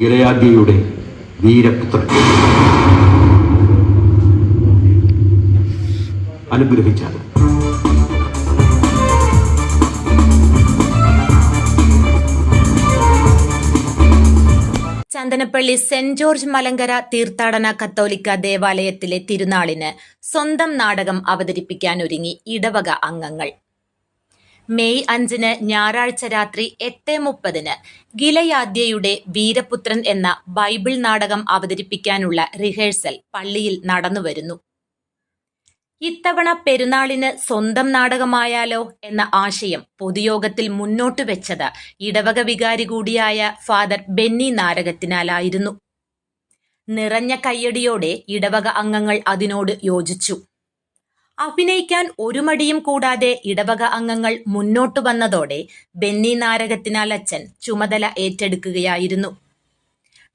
ഗിലയാദ്യയുടെ വീരപുത്രൻ. അനുഗ്രഹിച്ചത് Chandanappally saint George Malankara തീർത്ഥാടന കത്തോലിക്ക ദേവാലയത്തിലെ തിരുനാളിന് സ്വന്തം നാടകം അവതരിപ്പിക്കാനൊരുങ്ങി ഇടവക അംഗങ്ങൾ. മെയ് അഞ്ചിന് ഞായറാഴ്ച രാത്രി എട്ട് മുപ്പതിന് ഗിലയാദ്യയുടെ വീരപുത്രൻ എന്ന ബൈബിൾ നാടകം അവതരിപ്പിക്കാനുള്ള റിഹേഴ്സൽ പള്ളിയിൽ നടന്നുവരുന്നു ഇത്തവണ പെരുന്നാളിന് സ്വന്തം നാടകമായാലോ എന്ന ആശയം പൊതുയോഗത്തിൽ മുന്നോട്ട് വെച്ചത് ഇടവക വികാരി കൂടിയായ ഫാദർ ബെന്നി നാരകത്തിനാലായിരുന്നു. നിറഞ്ഞ കയ്യടിയോടെ ഇടവക അംഗങ്ങൾ അതിനോട് യോജിച്ചു. അഭിനയിക്കാൻ ഒരു മടിയും കൂടാതെ ഇടവക അംഗങ്ങൾ മുന്നോട്ടു വന്നതോടെ ബെന്നി നാരകത്തിനാൽ അച്ഛൻ ചുമതല ഏറ്റെടുക്കുകയായിരുന്നു.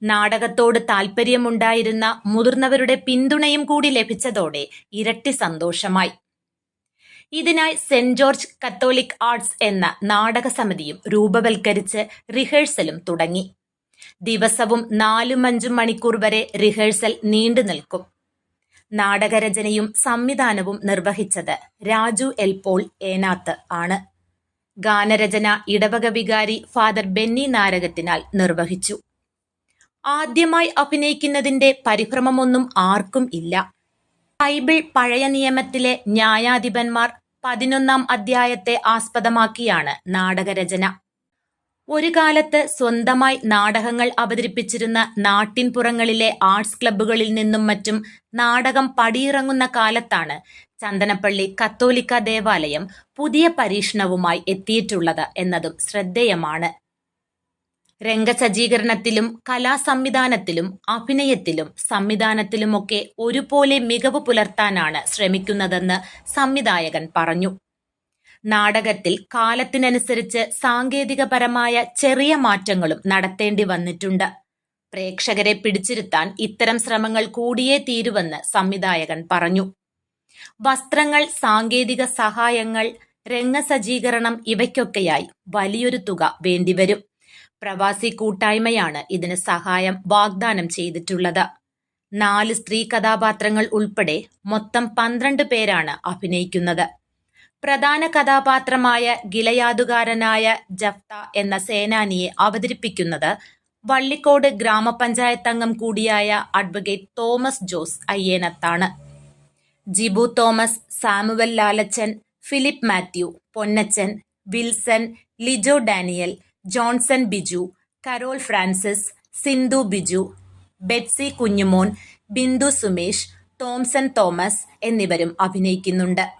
നാടകത്തോട് താൽപ്പര്യമുണ്ടായിരുന്ന മുതിർന്നവരുടെ പിന്തുണയും കൂടി ലഭിച്ചതോടെ ഇരട്ടി സന്തോഷമായി. ഇതിനായി സെന്റ് ജോർജ് കത്തോലിക് ആർട്സ് എന്ന നാടക സമിതിയും രൂപവൽക്കരിച്ച് റിഹേഴ്സലും തുടങ്ങി. ദിവസവും നാലും അഞ്ചും മണിക്കൂർ വരെ റിഹേഴ്സൽ നീണ്ടു നിൽക്കും നാടകരചനയും സംവിധാനവും നിർവഹിച്ചത് രാജു എൽ പോൾ ഏനാത്ത് ആണ്. ഗാനരചന ഇടവക വികാരി ഫാദർ ബെന്നി നാരകത്തിനാൽ നിർവഹിച്ചു. ആദ്യമായി അഭിനയിക്കുന്നതിന്റെ പരിഭ്രമമൊന്നും ആർക്കും ഇല്ല. ബൈബിൾ പഴയ നിയമത്തിലെ ന്യായാധിപന്മാർ പതിനൊന്നാം അധ്യായത്തെ ആസ്പദമാക്കിയാണ് നാടകരചന. ഒരു കാലത്ത് സ്വന്തമായി നാടകങ്ങൾ അവതരിപ്പിച്ചിരുന്ന നാട്ടിൻപുറങ്ങളിലെ ആർട്സ് ക്ലബ്ബുകളിൽ നിന്നും മറ്റും നാടകം പടിയിറങ്ങുന്ന കാലത്താണ് ചന്ദനപ്പള്ളി കത്തോലിക്ക ദേവാലയം പുതിയ പരീക്ഷണവുമായി എത്തിയിട്ടുള്ളത് എന്നതും ശ്രദ്ധേയമാണ്. രംഗസജ്ജീകരണത്തിലും കലാസംവിധാനത്തിലും അഭിനയത്തിലും സംവിധാനത്തിലുമൊക്കെ ഒരുപോലെ മികവ് പുലർത്താനാണ് ശ്രമിക്കുന്നതെന്ന് സംവിധായകൻ പറഞ്ഞു. നാടകത്തിൽ കാലത്തിനനുസരിച്ച് സാങ്കേതികപരമായ ചെറിയ മാറ്റങ്ങളും നടത്തേണ്ടി വന്നിട്ടുണ്ട്. പ്രേക്ഷകരെ പിടിച്ചിരുത്താൻ ഇത്തരം ശ്രമങ്ങൾ കൂടിയേ തീരുവെന്ന് സംവിധായകൻ പറഞ്ഞു. വസ്ത്രങ്ങൾ സാങ്കേതിക സഹായങ്ങൾ രംഗസജ്ജീകരണം ഇവയ്ക്കൊക്കെയായി വലിയൊരു തുക വേണ്ടിവരും. പ്രവാസി കൂട്ടായ്മയാണ് ഇതിന് സഹായം വാഗ്ദാനം ചെയ്തിട്ടുള്ളത്. നാല് സ്ത്രീ കഥാപാത്രങ്ങൾ ഉൾപ്പെടെ മൊത്തം പന്ത്രണ്ട് പേരാണ് അഭിനയിക്കുന്നത്. പ്രധാന കഥാപാത്രമായ ഗിലയാതുകാരനായ ജഫ്ത എന്ന സേനാനിയെ അവതരിപ്പിക്കുന്നത് വള്ളിക്കോട് ഗ്രാമപഞ്ചായത്ത് അംഗം കൂടിയായ അഡ്വക്കേറ്റ് തോമസ് ജോസ് അയ്യേനത്താണ്. ജിബു തോമസ് സാമുവൽ ലാലച്ചൻ ഫിലിപ്പ് മാത്യു പൊന്നച്ചൻ വിൽസൺ ലിജോ ഡാനിയൽ ജോൺസൺ ബിജു കരോൾ ഫ്രാൻസിസ് സിന്ധു ബിജു ബെറ്റ്സി കുഞ്ഞുമോൻ ബിന്ദു സുമേഷ് തോംസൺ തോമസ് എന്നിവരും അഭിനയിക്കുന്നുണ്ട്.